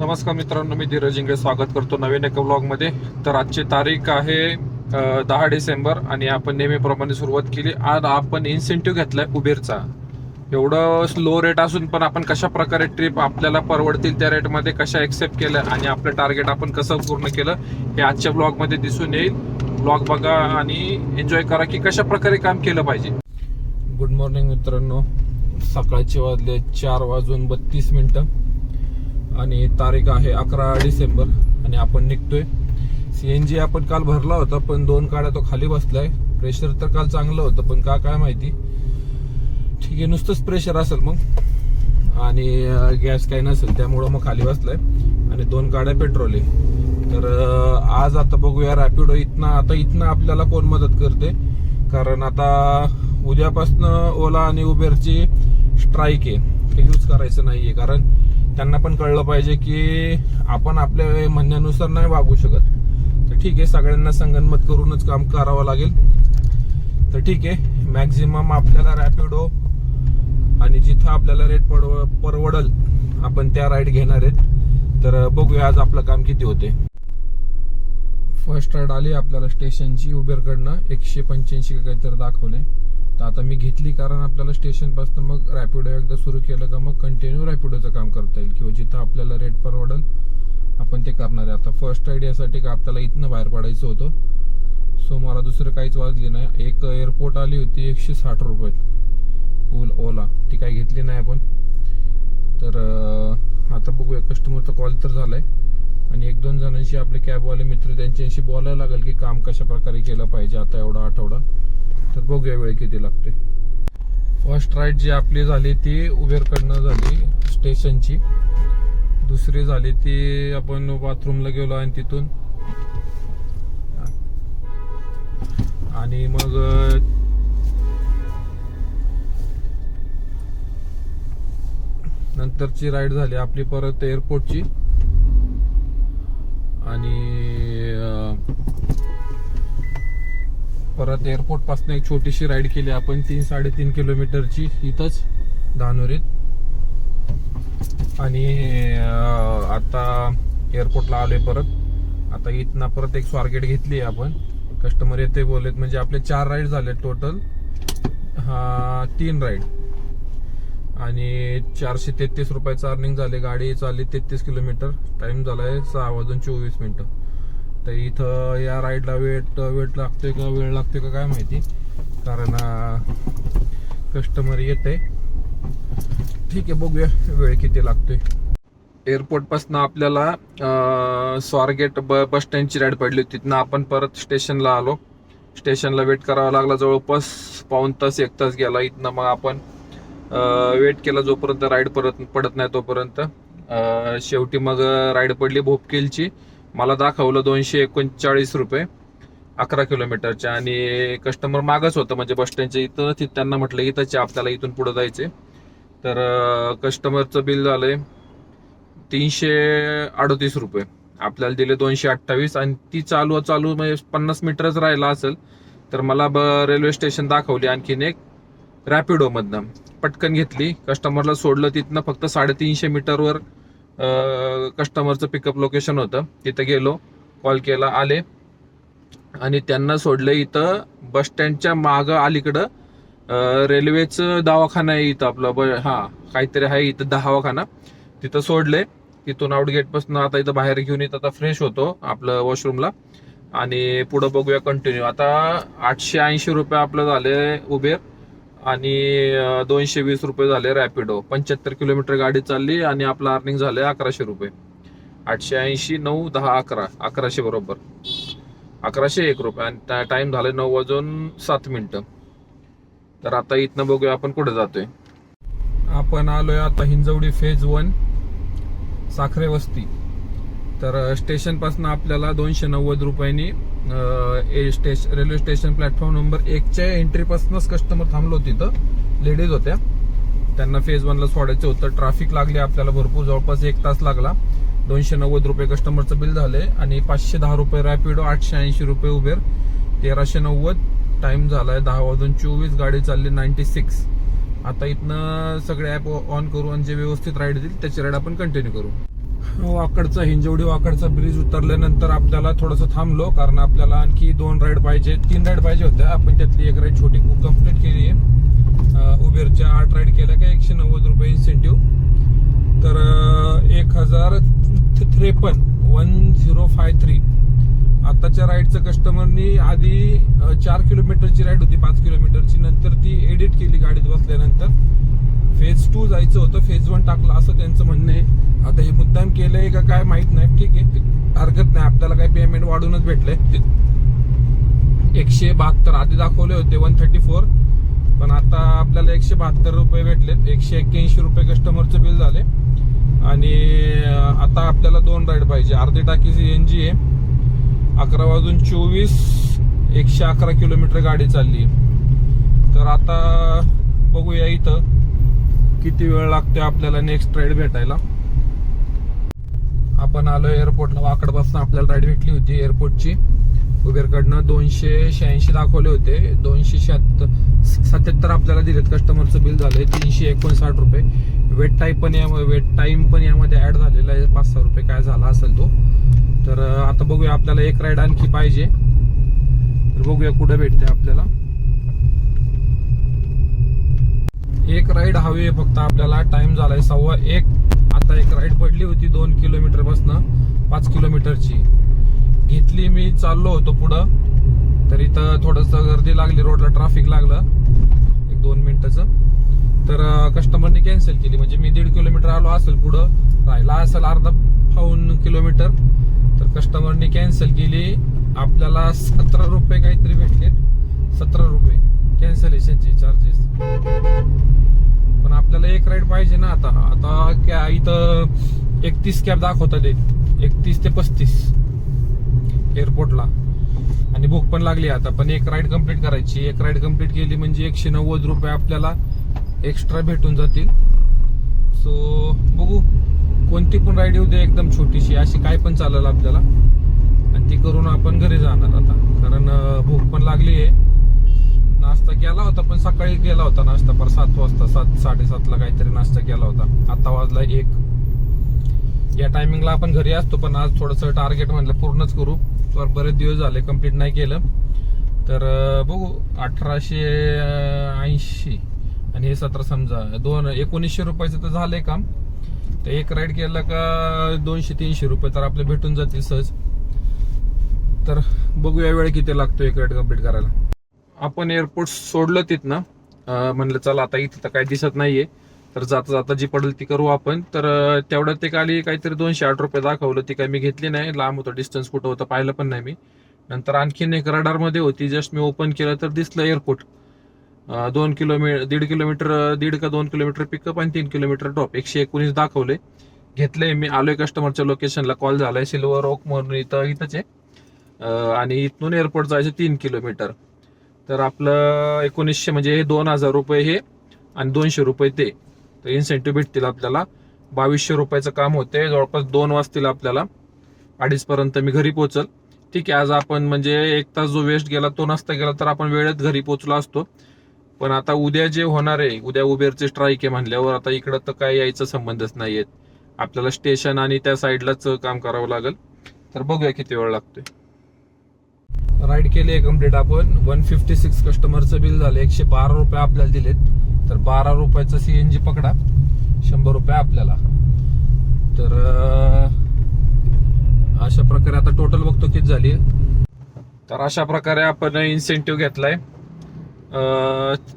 नमस्कार मित्रांनो मी धीरज इंगळे स्वागत करतो नवीन एका ब्लॉगमध्ये तर आजची तारीख आहे दहा डिसेंबर आणि आपण नेहमीप्रमाणे सुरुवात केली. आज आपण इन्सेंटिव्ह घेतलाय उबेरचा. एवढं स्लो रेट असून पण आपण कशा प्रकारे ट्रिप आपल्याला परवडतील त्या रेटमध्ये कशा एक्सेप्ट केलं आणि आपलं टार्गेट आपण कसं पूर्ण केलं हे आजच्या ब्लॉगमध्ये दिसून येईल. ब्लॉग बघा आणि एन्जॉय करा की कशा प्रकारे काम केलं पाहिजे. गुड मॉर्निंग मित्रांनो. सकाळचे वाजले चार वाजून बत्तीस मिनिटं. आणि तारीख आहे अकरा डिसेंबर आणि आपण निघतोय. सीएनजी आपण काल भरला होता पण दोन काड्या तो खाली बसलाय. प्रेशर तर काल चांगलं होतं पण का काय माहिती. ठीक आहे नुसतंच प्रेशर असेल मग. आणि गॅस काही नसेल त्यामुळं मग खाली बसलाय. आणि दोन गाड्या पेट्रोल आहे. तर आज आता बघूया रॅपिडो इथनं आता इथनं आपल्याला कोण मदत करते? कारण आता उद्यापासनं ओला आणि उबेरची स्ट्राईक आहे. ते यूज करायचं नाहीये कारण त्यांना पण कळलं पाहिजे की आपण आपल्या म्हणण्यानुसार नाही वागू शकत. तर ठीक आहे सगळ्यांना संगनमत करूनच काम करावं लागेल. तर ठीक आहे मॅक्झिमम आपल्याला रॅपिडो हो. आणि जिथं आपल्याला रेट पडव परवडल आपण त्या राईड घेणार आहेत. तर बघूया आज आपलं काम किती होते. फर्स्ट राईड आली आपल्याला स्टेशनची उबेरकडनं एकशे पंच्याऐंशी काहीतरी दाखवले. तर आता मी घेतली कारण आपल्याला स्टेशनपासून मग रॅपिडो एकदा सुरू केलं का मग कंटिन्यू रॅपिडोचं काम करता येईल. किंवा जिथं आपल्याला रेट परवडेल आपण ते करणार आहे. आता फर्स्ट आयडियासाठी का आपल्याला इथनं बाहेर पडायचं होतं? सो मला दुसरं काहीच वाजली नाही. एक एअरपोर्ट आली होती एकशे साठ रुपये. ओल ओला ती काही घेतली नाही आपण. तर आता आता बघूया. कस्टमरचा कॉल तर झालाय. आणि एक दोन जणांशी आपले कॅबवाले मित्र त्यांच्याशी बोलायला लागेल की काम कशा प्रकारे केलं पाहिजे. आता एवढा आठवडा. तर बघूया वेळ किती लागते फर्स्ट राईड जी आपली झाली ती उबेरकडनं झाली स्टेशनची. दुसरी झाली ती आपण बाथरूमला गेलो आणि तिथून. आणि मग नंतरची राईड झाली आपली परत एअरपोर्टची आणि परत एअरपोर्टपासून एक छोटीशी राईड केली आपण तीन साडेतीन किलोमीटरची इथंच धानोरीत. आणि आता एअरपोर्टला आलोय परत. आता इथनं परत एक स्वारगेट घेतली आपण. कस्टमर येते बोलत म्हणजे आपले चार राईड झाले टोटल हा तीन राईड आणि चारशे तेहतीस रुपयाचं अर्निंग झाले गाडी चालली तेहतीस किलोमीटर टाइम झालाय सहा वाजून चोवीस मिनिटं. तर इथं या राईडला वेट वेट लागतोय का वेळ लागतोय का काय माहिती. कारण कस्टमर येते ठीक आहे बघूया वेळ किती लागतोय. एअरपोर्टपासून आपल्याला स्वारगेट ब बस स्टँडची राईड पडली होती. तिथनं आपण परत स्टेशनला आलो. स्टेशनला वेट करावा लागला. जवळपास पाऊन तास एक तास गेला. इथनं मग आपण वेट केला जोपर्यंत राईड परत पडत नाही तोपर्यंत. शेवटी मग राईड पडली भोपकेलची. मला दाखवलं दोनशे एकोणचाळीस रुपये अकरा किलोमीटरच्या आणि कस्टमर मागच होतं म्हणजे बस स्टँडच्या इथं ति- त्यांना म्हटलं इथंच आहे, आपल्याला इथून पुढं जायचे तर कस्टमरचं बिल झालंय तीनशे अडतीस रुपये. आपल्याला दिले दोनशे अठ्ठावीस आणि ती चालू चालू म्हणजे पन्नास मीटरच राहिला असेल तर मला ब रेल्वे स्टेशन दाखवली आणखीन एक रॅपिडोमधनं पटकन घेतली. कस्टमरला सोडलं तिथनं फक्त साडेतीनशे मीटरवर कस्टमरचं पिकअप लोकेशन होतं. तिथं गेलो कॉल केला आले. आणि त्यांना सोडलं इथं बस स्टँडच्या मागं अलीकडं रेल्वेचं दवाखाना आहे इथं आपलं. ब हा काहीतरी आहे इथं दहावाखाना तिथं सोडले. तिथून आउट गेटपासून आता इथं बाहेर घेऊन येत आता फ्रेश होतो आपलं वॉशरूमला आणि पुढं बघूया कंटिन्यू आता आठशे ऐंशी रुपये आपलं झाले उबेर. आणि दोनशे वीस रुपये झाले रॅपिडो. पंच्याहत्तर किलोमीटर गाडी चालली आणि आपलं अर्निंग झालंय अकराशे रुपये. आठशे ऐंशी नऊ दहा अकरा. अकराशे बरोबर. अकराशे एक रुपये. आणि टाइम झाले नऊ वाजून सात मिनटं. तर आता इथनं बघूया आपण कुठे जातोय. आपण आलोय आता हिंजवडी फेज वन साखरे वस्ती. तर स्टेशनपासून आपल्याला दोनशे नव्वद रुपयांनी ए- स्टेश रेल्वे स्टेशन प्लॅटफॉर्म नंबर एकच्या एंट्रीपासूनच कस्टमर थांबलो तिथं. लेडीज होत्या. त्यांना फेज वनला सोडायचं होतं. ट्रॅफिक लागली आपल्याला भरपूर. जवळपास एक तास लागला. दोनशे नव्वद रुपये कस्टमरचं बिल झाले. आणि पाचशे दहा रुपये रॅपिडो आठशे ऐंशी रुपये उबेर तेराशे नव्वद टाइम आहे दहा वाजून चोवीस. गाडी चालली नाईन्टी सिक्स आता इथनं सगळे ॲप ऑन करू आणि जे व्यवस्थित राईड देईल त्याची राईड आपण कंटिन्यू करू. वाकडचा हिंजवडी वाकडचा ब्रिज उतरल्यानंतर आपल्याला थोडंसं थांबलो कारण आपल्याला आणखी दोन राईड पाहिजे तीन राईड पाहिजे होत्या. आपण त्यातली एक राईड छोटी कंप्लीट कंप्लीट केली आहे. उबेरच्या आठ राईड केल्या का? एकशे नव्वद रुपये इन्सेंटिव्ह तर एक हजार त्रेपन्न वन झिरो फाय थ्री आताच्या राईडचं कस्टमरनी आधी चार किलोमीटरची राईड होती पाच किलोमीटरची नंतर ती एडिट केली गाडीत बसल्यानंतर. फेज टू जायचं होतं फेज वन टाकलं असं त्यांचं म्हणणं आहे. आता हे मुद्दाम केलंय का काय माहीत नाही. ठीक आहे. हरकत नाही. आपल्याला काही पेमेंट वाढूनच भेटलंय. एकशे बहात्तर आधी दाखवले होते वन थर्टी फोर पण आता आपल्याला एकशे बहात्तर रुपये भेटलेत. एकशे एक्क्याऐंशी रुपये कस्टमरचं बिल झाले. आणि आता आपल्याला दोन राईड पाहिजे. अर्धी टाकीची एन जी आहे अकरा वाजून चोवीस एकशे अकरा किलोमीटर गाडी चालली तर आता बघूया इथं. किती वेळ लागते आपल्याला नेक्स्ट राईड भेटायला? आपण आलो एअरपोर्टला वाकडपासून आपल्याला राईड भेटली होती एअरपोर्टची उबेरकडनं दोनशे शहाऐंशी दाखवले होते. दोनशे शहात्तर सत्याहत्तर आपल्याला दिलेत. कस्टमरचं बिल झालंय तीनशे एकोणसाठ रुपये. वेट टाईम पण या वेट टाईम पण यामध्ये ऍड झालेला आहे. पाच सहा रुपये काय झाला असेल तो. तर आता बघूया आपल्याला एक राईड आणखी पाहिजे. तर बघूया कुठं भेटते आपल्याला. एक राईड हवी आहे फक्त आपल्याला. टाइम झालाय सव्वा एक. आता एक राईड पडली होती दोन किलोमीटर बसनं पाच किलोमीटरची घेतली मी चाललो होतो पुढं. तर इथं थोडस गर्दी लागली रोडला ट्रॅफिक लागलं. एक दोन मिनिटाचं. तर कस्टमरने कॅन्सल केली. म्हणजे मी दीड किलोमीटर आलो असेल पुढं. राहिला असेल अर्धा पाऊन किलोमीटर तर कस्टमरने कॅन्सल केली. आपल्याला सतरा रुपये काहीतरी भेटले सतरा रुपये. कॅन्सलेशनचे चार्जेस एक राईड पाहिजे ना आता. आता क्या इथं एकतीस कॅब दाखवतात एकतीस ते पस्तीस. एअरपोर्टला आणि भूक पण लागली आता. पण एक राईड कंप्लीट करायची. एक राईड कंप्लीट केली म्हणजे एकशे नव्वद रुपये आपल्याला एक्स्ट्रा भेटून जातील. सो बघू. कोणती पण राईड येऊ दे एकदम छोटीशी. अशी काय पण चालेल आपल्याला. आणि ती करून आपण घरी जाणार आता. कारण भूक पण लागली आहे. नाश्ता केला होता पण सकाळी गेला होता नाश्ता पर सात वाजता सात साडेसातला काहीतरी नाश्ता केला होता. आता वाजला एक. या टायमिंगला आपण घरी असतो पण आज थोडस टार्गेट म्हणलं पूर्णच करू. तर बरेच दिवस झाले कंप्लीट नाही केलं. तर बघू अठराशे ऐंशी आणि हे सतरा समजा दोन एकोणीसशे रुपयाचं तर झालंय काम. तर एक राईड केलं का दोनशे तीनशे रुपये तर आपले भेटून जातील सहज. तर बघूया वेळ किती लागतो एक राईड कंप्लीट करायला. आपण एअरपोर्ट सोडलं तिथनं. म्हणलं चला आता इथं तर काही दिसत नाहीये. तर जाता जाता जी पडेल ती करू आपण. तर तेवढ्यात ते खाली काहीतरी दोनशे आठ रुपये दाखवलं. ती काही मी घेतली नाही. लांब होतं डिस्टन्स कुठं होतं पाहिलं पण नाही मी. नंतर आणखीन एक रडारमध्ये होती. जस्ट मी ओपन केलं तर दिसलं एअरपोर्ट दोन किलोमीटर दीड किलोमीटर दीड का दोन किलोमीटर पिकअप आणि तीन किलोमीटर ड्रॉप एकशे एकोणीस दाखवले. घेतले मी. आलोय कस्टमरच्या लोकेशनला कॉल झालाय. सिल्वर ओक म्हणून इथं इथंच आहे. आणि इथून एअरपोर्ट जायचं तीन किलोमीटर. तर आपलं एकोणीसशे म्हणजे हे दोन हजार रुपये हे आणि दोनशे रुपये ते. तर इन्सेंटिव्ह भेटतील आपल्याला. बावीसशे रुपयाचं काम होते जवळपास दोन वाजतील आपल्याला. अडीचपर्यंत मी घरी पोहोचल. ठीक आहे आज आपण म्हणजे एक तास जो वेस्ट गेला तो नसता गेला तर आपण वेळेत घरी पोहोचलो असतो. पण आता उद्या जे होणार आहे उद्या उबेरचे स्ट्राईक आहे म्हणल्यावर आता इकडं तर काय यायचा संबंधच नाहीयेत. आपल्याला स्टेशन आणि त्या साईडलाच काम करावं लागेल. तर बघूया किती वेळ लागतोय. राईड केली आहे कंप्लीट आपण. वन फिफ्टी सिक्स कस्टमरचं बिल झालं. एकशे बारा रुपये आपल्याला दिलेत. तर बारा रुपयाचं सी एन जी पकडा. शंभर रुपये आपल्याला. तर अशा प्रकारे आता टोटल बघतो किती झाली तर अशा प्रकारे आपण इन्सेंटिव्ह घेतलाय.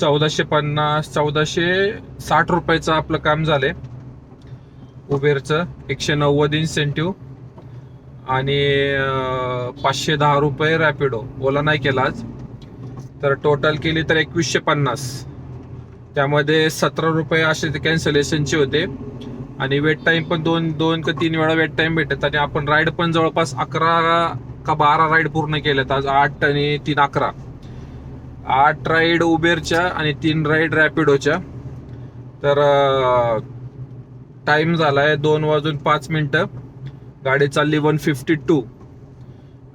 चौदाशे पन्नास चौदाशे साठ रुपयाचं आपलं काम झालंय. उबेरचं एकशे नव्वद इन्सेंटिव्ह आणि पाचशे दहा रुपये रॅपिडो. ओला नाही केला आज. तर टोटल केली तर एकवीसशे पन्नास. त्यामध्ये सतरा रुपये असे ते कॅन्सलेशनचे होते. आणि वेट टाईम पण दोन दोन का तीन वेळा वेट टाइम भेटत. आणि आपण राईड पण जवळपास अकरा का बारा राईड पूर्ण केल्यात आज आठ आणि तीन अकरा. आठ राईड उबेरच्या आणि तीन राईड रॅपिडोच्या तर टाई झाला आहे दोन वाजून पाच मिनटं. गाडी चालली वन फिफ्टी टू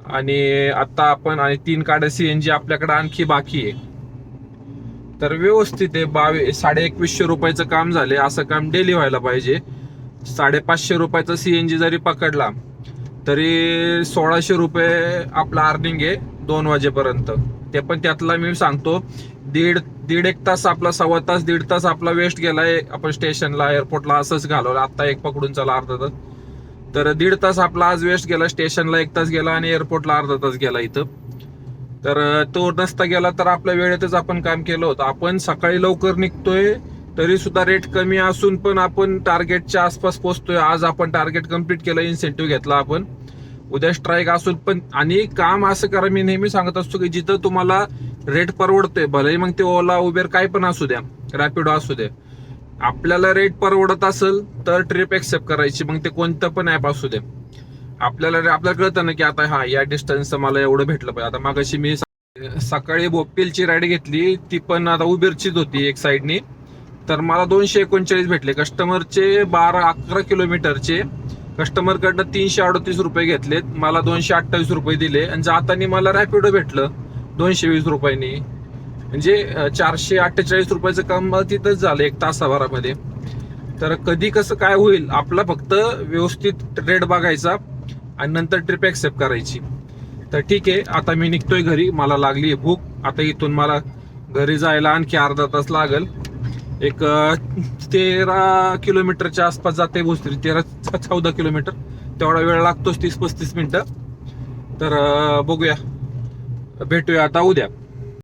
आणि आता आपण आणि तीन काड्या जी आपल्याकडे आणखी बाकी आहे. तर व्यवस्थित आहे बावीस साडे एकवीसशे रुपयाचं काम झाले असं काम डेली व्हायला पाहिजे. साडेपाचशे रुपयाचा सी एनजी जरी पकडला तरी सोळाशे रुपये आपला अर्निंग आहे दोन वाजेपर्यंत. ते पण त्यातला मी सांगतो दीड दीड एक तास आपला सव्वा तास दीड तास आपला वेस्ट गेलाय. आपण स्टेशनला एअरपोर्टला असंच घालवलं. आता एक पकडून चला अर्धा तास. तर दीड तास आपला आज वेस्ट गेला स्टेशनला एक तास गेला आणि एअरपोर्टला अर्धा तास गेला इथं. तर तो नसता गेला तर आपल्या वेळेतच आपण काम केलं होतं. आपण सकाळी लवकर निघतोय तरी सुद्धा रेट कमी असून पण आपण टार्गेटच्या आसपास पोहोचतोय. आज आपण टार्गेट कंप्लीट केलं इन्सेंटिव्ह घेतला आपण. उद्या स्ट्राईक असून पण आणि काम असं करा मी नेहमी सांगत असतो की जिथं तुम्हाला रेट परवडतोय भलेही मग ते ओला उबेर काय पण असू द्या रॅपिडो असू द्या आपल्याला रेट परवडत असेल तर ट्रिप एक्सेप्ट करायची. मग ते कोणतं पण ऍप असू दे. आपल्याला आपल्याला कळतं ना की आता हा या डिस्टन्सचं मला एवढं भेटलं पाहिजे. आता मागाशी मी सकाळी बोपीलची राईड घेतली ती पण आता उबेरचीच होती एक साईडनी तर मला दोनशे एकोणचाळीस भेटले. कस्टमरचे बारा अकरा किलोमीटरचे कस्टमर कडनं तीनशे अडतीस रुपये घेतलेत. मला दोनशे अठ्ठावीस रुपये दिले. आणि जाताना मला रॅपिडो भेटलं दोनशे वीस रुपयांनी. म्हणजे चारशे अठ्ठेचाळीस रुपयाचं काम मला तिथंच झालं एक तासाभरामध्ये. तर कधी कसं काय होईल आपला फक्त व्यवस्थित रेट बघायचा आणि नंतर ट्रिप ॲक्सेप्ट करायची. तर ठीक आहे आता मी निघतोय घरी मला लागली आहे भूक. आता इथून मला घरी जायला आणखी अर्धा तास लागेल. एक तेरा किलोमीटरच्या आसपास जाते भोसरी तेरा चौदा किलोमीटर. तेवढा वेळ लागतोच तीस पस्तीस मिनटं. तर बघूया. भेटूया आता उद्या.